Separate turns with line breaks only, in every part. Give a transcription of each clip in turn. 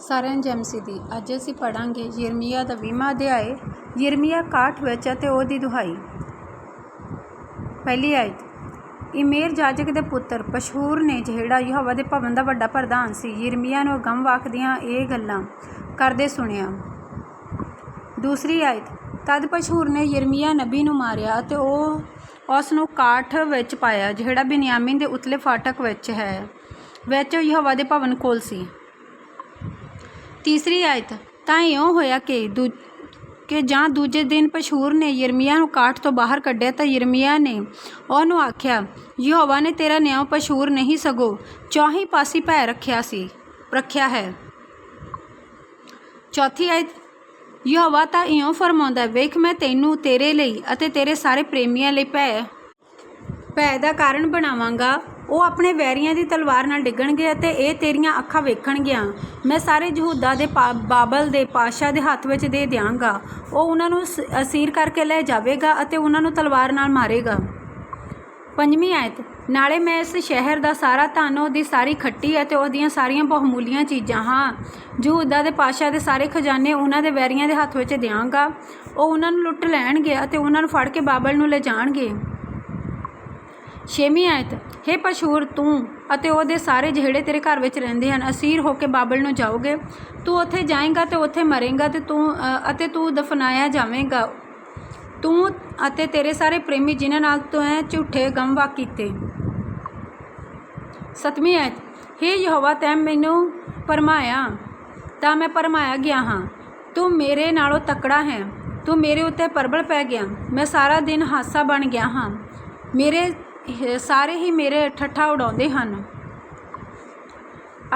ਸਾਰਿਆਂ ਨੂੰ ਜੈ ਮਸੀਹ ਦੀ ਅੱਜ ਅਸੀਂ ਪੜਾਂਗੇ ਯਿਰਮੀਆ ਦਾ 20ਵਾਂ ਅਧਿਆਏ ਯਿਰਮੀਆ ਕਾਠ ਵਿੱਚ ਅਤੇ ਉਹਦੀ ਦੁਹਾਈ। ਪਹਿਲੀ ਆਇਤ। ਇਮੇਰ ਜਾਜਕ ਦੇ ਪੁੱਤਰ ਪਸ਼ਹੂਰ ਨੇ, ਜਿਹੜਾ ਯਹੋਵਾ ਦੇ ਭਵਨ ਦਾ ਵੱਡਾ ਪ੍ਰਧਾਨ ਸੀ। ਯਿਰਮੀਆ ਨੂੰ ਅਗਮ ਵਾਖਦੀਆਂ ਇਹ ਗੱਲਾਂ ਕਰਦੇ ਸੁਣਿਆ। ਦੂਸਰੀ ਆਇਤ। ਤਦ ਪਸ਼ਹੂਰ ਨੇ ਯਿਰਮੀਆ ਨਬੀ ਨੂੰ ਮਾਰਿਆ ਅਤੇ ਉਹ ਉਸ ਨੂੰ ਕਾਠ ਵਿੱਚ ਪਾਇਆ, ਜਿਹੜਾ ਬਿਨਿਆਮੀਨ ਦੇ ਉਤਲੇ ਫਾਟਕ ਵਿੱਚ ਹੈ, ਵਿੱਚ ਯਹੋਵਾ ਦੇ ਭਵਨ ਕੋਲ ਸੀ। ਤੀਸਰੀ ਆਇਤ, ਤਾਂ ਇਉਂ ਹੋਇਆ ਕਿ ਦੂ, ਕਿ ਜਾਂ ਦੂਜੇ ਦਿਨ ਪਸ਼ਹੂਰ ਨੇ ਯਿਰਮੀਆ ਨੂੰ ਕਾਠ ਤੋਂ ਬਾਹਰ ਕੱਢਿਆ ਤਾਂ ਯਿਰਮੀਆ ਨੇ ਉਹਨੂੰ ਆਖਿਆ, ਯਹੋਵਾ ਨੇ ਤੇਰਾ ਨਿਆਂ ਪਸ਼ਹੂਰ ਨਹੀਂ ਸਗੋ ਚੌਹੀ ਪਾਸੀ ਭੈ ਰੱਖਿਆ ਸੀ, ਰੱਖਿਆ ਹੈ। ਚੌਥੀ ਆਇਤ, ਯਹੋਵਾ ਤਾਂ ਇਉਂ ਫਰਮਾਉਂਦਾ, ਵੇਖ ਮੈਂ ਤੈਨੂੰ ਤੇਰੇ ਲਈ ਅਤੇ ਤੇਰੇ ਸਾਰੇ ਪ੍ਰੇਮੀਆਂ ਲਈ ਭੈ ਭੈ ਦਾ ਕਾਰਨ ਬਣਾਵਾਂਗਾ। ਉਹ ਆਪਣੇ ਵੈਰੀਆਂ ਦੀ ਤਲਵਾਰ ਨਾਲ ਡਿੱਗਣਗੇ ਅਤੇ ਇਹ ਤੇਰੀਆਂ ਅੱਖਾਂ ਵੇਖਣਗੀਆਂ। ਮੈਂ ਸਾਰੇ ਯਹੂਦਾ ਦੇ ਪਾ- ਬਾਬਲ ਦੇ ਪਾਸ਼ਾ ਦੇ ਹੱਥ ਵਿੱਚ ਦੇ ਦਿਆਂਗਾ। ਉਹ ਉਹਨਾਂ ਨੂੰ ਅਸੀਰ ਕਰਕੇ ਲੈ ਜਾਵੇਗਾ ਅਤੇ ਉਹਨਾਂ ਨੂੰ ਤਲਵਾਰ ਨਾਲ ਮਾਰੇਗਾ। ਪੰਜਵੀਂ ਆਇਤ, ਨਾਲੇ ਮੈਂ ਇਸ ਸ਼ਹਿਰ ਦਾ ਸਾਰਾ ਧਨ, ਉਹਦੀ ਸਾਰੀ ਖੱਟੀ ਅਤੇ ਉਹਦੀਆਂ ਸਾਰੀਆਂ ਬਹੁਮੂਲੀਆਂ ਚੀਜ਼ਾਂ, ਹਾਂ, ਯਹੂਦਾ ਦੇ ਪਾਸ਼ਾ ਦੇ ਸਾਰੇ ਖਜ਼ਾਨੇ ਉਹਨਾਂ ਦੇ ਵੈਰੀਆਂ ਦੇ ਹੱਥ ਵਿੱਚ ਦਿਆਂਗਾ। ਉਹ ਉਹਨਾਂ ਨੂੰ ਲੁੱਟ ਲੈਣਗੇ ਅਤੇ ਉਹਨਾਂ ਨੂੰ ਫੜ ਕੇ ਬਾਬਲ ਨੂੰ ਲੈ ਜਾਣਗੇ। ਛੇਵੀਂ ਆਇਤ, ਹੇ ਪਸ਼ੂਰ ਤੂੰ ਅਤੇ ਉਹਦੇ ਸਾਰੇ ਜਿਹੜੇ ਤੇਰੇ ਘਰ ਵਿੱਚ ਰਹਿੰਦੇ ਹਨ, ਅਸੀਰ ਹੋ ਕੇ ਬਾਬਲ ਨੂੰ ਜਾਓਗੇ। ਤੂੰ ਉੱਥੇ ਜਾਏਂਗਾ ਤੇ ਉੱਥੇ ਮਰੇਂਗਾ ਤੇ ਤੂੰ ਅਤੇ ਤੂੰ ਦਫਨਾਇਆ ਜਾਵੇਂਗਾ। ਤੂੰ ਅਤੇ ਤੇਰੇ ਸਾਰੇ ਪ੍ਰੇਮੀ ਜਿਨ੍ਹਾਂ ਨਾਲ ਤੂੰ ਐ ਝੂਠੇ ਗਮਵਾ ਕੀਤੇ। ਸਤਵੀਂ ਆਇਤ, ਹੇ ਯਹੋਵਾ, ਤੈਂ ਮੈਨੂੰ ਪਰਮਾਇਆ, ਤਾਂ ਮੈਂ ਪਰਮਾਇਆ ਗਿਆ ਹਾਂ। ਤੂੰ ਮੇਰੇ ਨਾਲੋਂ ਤਕੜਾ ਹੈ, ਤੂੰ ਮੇਰੇ ਉੱਤੇ ਪਰਬਲ ਪੈ ਗਿਆ, ਮੈਂ ਸਾਰਾ ਦਿਨ ਹਾਸਾ ਬਣ ਗਿਆ ਹਾਂ। ਮੇਰੇ ਸਾਰੇ ਹੀ ਮੇਰੇ ਠੱਠਾ ਉਡਾਉਂਦੇ ਹਨ।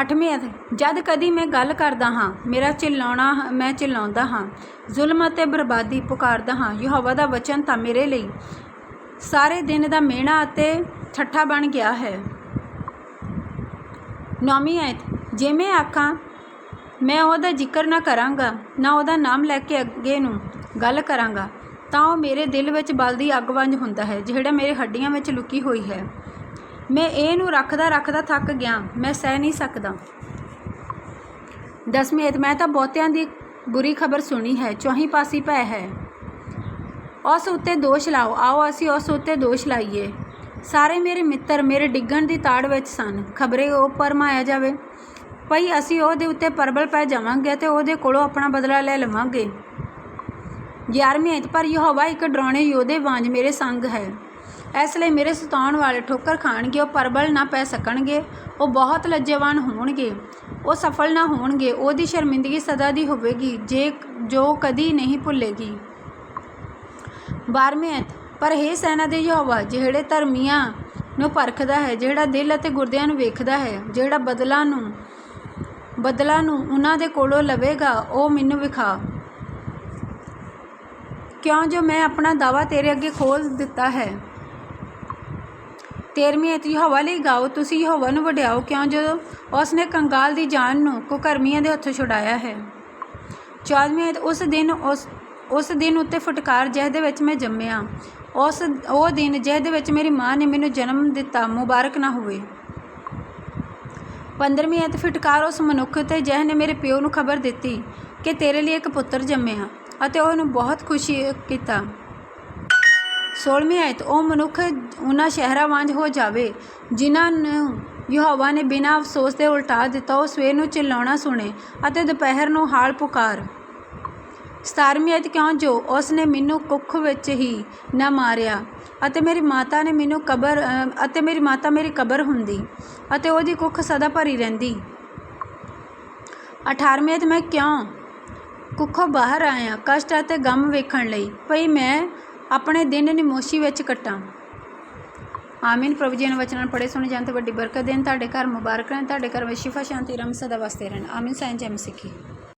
ਅੱਠਵੀਂ ਅਧ ਜਦ ਕਦੀ ਮੈਂ ਗੱਲ ਕਰਦਾ ਹਾਂ, ਮੇਰਾ ਚਿল্ਲਾਉਣਾ ਮੈਂ ਚਿল্ਲਾਉਂਦਾ ਹਾਂ, ਜ਼ੁਲਮ ਅਤੇ ਬਰਬਾਦੀ ਪੁਕਾਰਦਾ ਹਾਂ, ਯਹੋਵਾ ਦਾ ਵਚਨ ਤਾਂ ਮੇਰੇ ਲਈ ਸਾਰੇ ਦਿਨ ਦਾ ਮਿਹਣਾ ਅਤੇ ਠੱਠਾ ਬਣ ਗਿਆ ਹੈ। ਨੌਵੀਂ ਆਇਤ ਜੇ ਮੈਂ ਆਖਾਂ, ਮੈਂ ਉਹਦਾ ਜ਼ਿਕਰ ਨਾ ਕਰਾਂਗਾ, ਨਾ ਉਹਦਾ ਨਾਮ ਲੈ ਕੇ ਅੱਗੇ ਨੂੰ ਗੱਲ ਕਰਾਂਗਾ ਤਾਂ ਉਹ ਮੇਰੇ ਦਿਲ ਵਿੱਚ ਬਲਦੀ ਅੱਗ ਵਾਂਝ ਹੁੰਦਾ ਹੈ, ਜਿਹੜਾ ਮੇਰੇ ਹੱਡੀਆਂ ਵਿੱਚ ਲੁਕੀ ਹੋਈ ਹੈ। ਮੈਂ ਇਹ ਨੂੰ ਰੱਖਦਾ ਰੱਖਦਾ ਥੱਕ ਗਿਆ, ਮੈਂ ਸਹਿ ਨਹੀਂ ਸਕਦਾ। ਦਸਵੀਂ ਮੈਂ ਤਾਂ ਬਹੁਤਿਆਂ ਦੀ ਬੁਰੀ ਖਬਰ ਸੁਣੀ ਹੈ, ਚੌਹੀ ਪਾਸੀ ਭੈ ਹੈ। ਉਸ ਉੱਤੇ ਦੋਸ਼ ਲਾਓ, ਆਓ ਅਸੀਂ ਉਸ ਉੱਤੇ ਦੋਸ਼ ਲਾਈਏ। ਸਾਰੇ ਮੇਰੇ ਮਿੱਤਰ ਮੇਰੇ ਡਿੱਗਣ ਦੀ ਤਾੜ ਵਿੱਚ ਸਨ। ਖਬਰੇ ਉਹ ਪਰਮਾਇਆ ਜਾਵੇ। ਭਈ ਅਸੀਂ ਉਹਦੇ ਉੱਤੇ ਪਰਬਲ ਪੈ ਜਾਵਾਂਗੇ ਤੇ ਉਹਦੇ ਕੋਲੋਂ ਆਪਣਾ ਬਦਲਾ ਲੈ ਲਵਾਂਗੇ। 11ਵੀਂ ਆਇਤ ਪਰ ਯਹੋਵਾ ਇੱਕ ਡਰਾਉਣੇ ਯੋਧੇ ਵਾਂਝ ਮੇਰੇ ਸੰਗ ਹੈ। ਇਸ ਲਈ ਮੇਰੇ ਸਤਾਉਣ ਵਾਲੇ ਠੋਕਰ ਖਾਣਗੇ, ਉਹ ਪਰਬਲ ਨਾ ਪੈ ਸਕਣਗੇ, ਉਹ ਬਹੁਤ ਲੱਜੇਵਾਨ ਹੋਣਗੇ, ਉਹ ਸਫਲ ਨਾ ਹੋਣਗੇ, ਉਹਦੀ ਸ਼ਰਮਿੰਦਗੀ ਸਦਾ ਦੀ ਹੋਵੇਗੀ, ਜੇ ਜੋ ਕਦੀ ਨਹੀਂ ਭੁੱਲੇਗੀ। ਬਾਰਵੀਂ ਆਇਤ ਪਰ ਹੇ ਸੈਨਾ ਦੇ ਯਹੋਵਾ, ਜਿਹੜੇ ਧਰਮੀਆਂ ਨੂੰ ਪਰਖਦਾ ਹੈ, ਜਿਹੜਾ ਦਿਲ ਅਤੇ ਗੁਰਦਿਆਂ ਨੂੰ ਵੇਖਦਾ ਹੈ, ਜਿਹੜਾ ਬਦਲਾ ਨੂੰ ਬਦਲਾ ਨੂੰ ਉਹਨਾਂ ਦੇ ਕੋਲੋਂ ਲਵੇਗਾ, ਉਹ ਮੈਨੂੰ ਵਿਖਾ। ਕਿਉਂ ਜੋ ਮੈਂ ਆਪਣਾ ਦਾਵਾ ਤੇਰੇ ਅੱਗੇ ਖੋਲ ਦਿੱਤਾ ਹੈ? ਤੇਰਵੀਂ ਅਤ ਯਹੋਵਾ ਲਈ ਗਾਓ, ਤੁਸੀਂ ਯਹੋਵਾ ਨੂੰ ਵਡਿਆਓ, ਕਿਉਂ ਜੋ ਉਸ ਨੇ ਕੰਗਾਲ ਦੀ ਜਾਨ ਨੂੰ ਕੁਕਰਮੀਆਂ ਦੇ ਹੱਥੋਂ ਛੁਡਾਇਆ ਹੈ? ਚੌਦਵੀਂ ਅਤ ਉਸ ਦਿਨ ਉਸ ਉਸ ਦਿਨ ਉੱਤੇ ਫਟਕਾਰ ਜਿਹਦੇ ਵਿੱਚ ਮੈਂ ਜੰਮਿਆ। ਉਸ, ਉਹ ਦਿਨ ਜਿਹਦੇ ਵਿੱਚ ਮੇਰੀ ਮਾਂ ਨੇ ਮੈਨੂੰ ਜਨਮ ਦਿੱਤਾ, ਮੁਬਾਰਕ ਨਾ ਹੋਵੇ। ਪੰਦਰਵੀਂ ਅਤ ਫਟਕਾਰ ਉਸ ਮਨੁੱਖ ਤੇ ਜਿਸ ਨੇ ਮੇਰੇ ਪਿਓ ਨੂੰ ਖਬਰ ਦਿੱਤੀ ਕਿ ਤੇਰੇ ਲਈ ਇੱਕ ਪੁੱਤਰ ਜੰਮਿਆ। ਅਤੇ ਉਹਨੂੰ ਬਹੁਤ ਖੁਸ਼ੀ ਕੀਤਾ। 16ਵੀਂ ਆਇਤ, ਉਹ ਮਨੁੱਖ ਉਹਨਾਂ ਸ਼ਹਿਰਾਂ ਵਾਂਝ ਹੋ ਜਾਵੇ, ਜਿਨ੍ਹਾਂ ਨੂੰ ਯਹੋਵਾ ਨੇ ਬਿਨਾਂ ਅਫਸੋਸ ਦੇ ਉਲਟਾ ਦਿੱਤਾ, ਉਹ ਸਵੇਰ ਨੂੰ ਚਿল্ਲਾਉਣਾ ਸੁਣੇ ਅਤੇ ਦੁਪਹਿਰ ਨੂੰ ਹਾਲ ਪੁਕਾਰ। 17ਵੀਂ ਆਇਤ, ਕਿਉਂ ਜੋ ਉਸ ਨੇ ਮੈਨੂੰ ਕੁੱਖ ਵਿੱਚ ਹੀ ਨਾ ਮਾਰਿਆ ਅਤੇ ਮੇਰੀ ਮਾਤਾ ਨੇ ਮੈਨੂੰ ਕਬਰ ਅਤੇ ਮੇਰੀ ਮਾਤਾ ਮੇਰੀ ਕਬਰ ਹੁੰਦੀ ਅਤੇ ਉਹਦੀ ਕੁੱਖ ਸਦਾ ਭਰੀ ਰਹਿੰਦੀ। 18ਵੀਂ ਆਇਤ, ਮੈਂ ਕਿਉਂ ਕੁੱਖੋਂ ਬਾਹਰ ਆਇਆ, ਕਸ਼ਟ ਅਤੇ ਗਮ ਵੇਖਣ ਲਈ, ਭਈ ਮੈਂ ਆਪਣੇ ਦਿਨ ਨਿਮੋਸ਼ੀ ਵਿੱਚ ਕੱਟਾਂ। ਆਮੀਨ, ਪ੍ਰਭੂ ਜੀ ਨੇ ਵਚਨਾਂ ਪੜੇ ਸੁਣੇ ਜਾਣ ਤੇ ਵੱਡੀ ਬਰਕਤ ਦੇਣ, ਤੁਹਾਡੇ ਘਰ ਮੁਬਾਰਕ ਰਹਿਣ, ਤੁਹਾਡੇ ਘਰ ਵਿੱਚ ਸ਼ਿਫਾ, ਸ਼ਾਂਤੀ ਰਮ ਸਦਾ ਵਸਦੇ ਰਹਿਣ। ਆਮੀਨ ਸਾਈਂ ਜੈ ਮਸੀਹ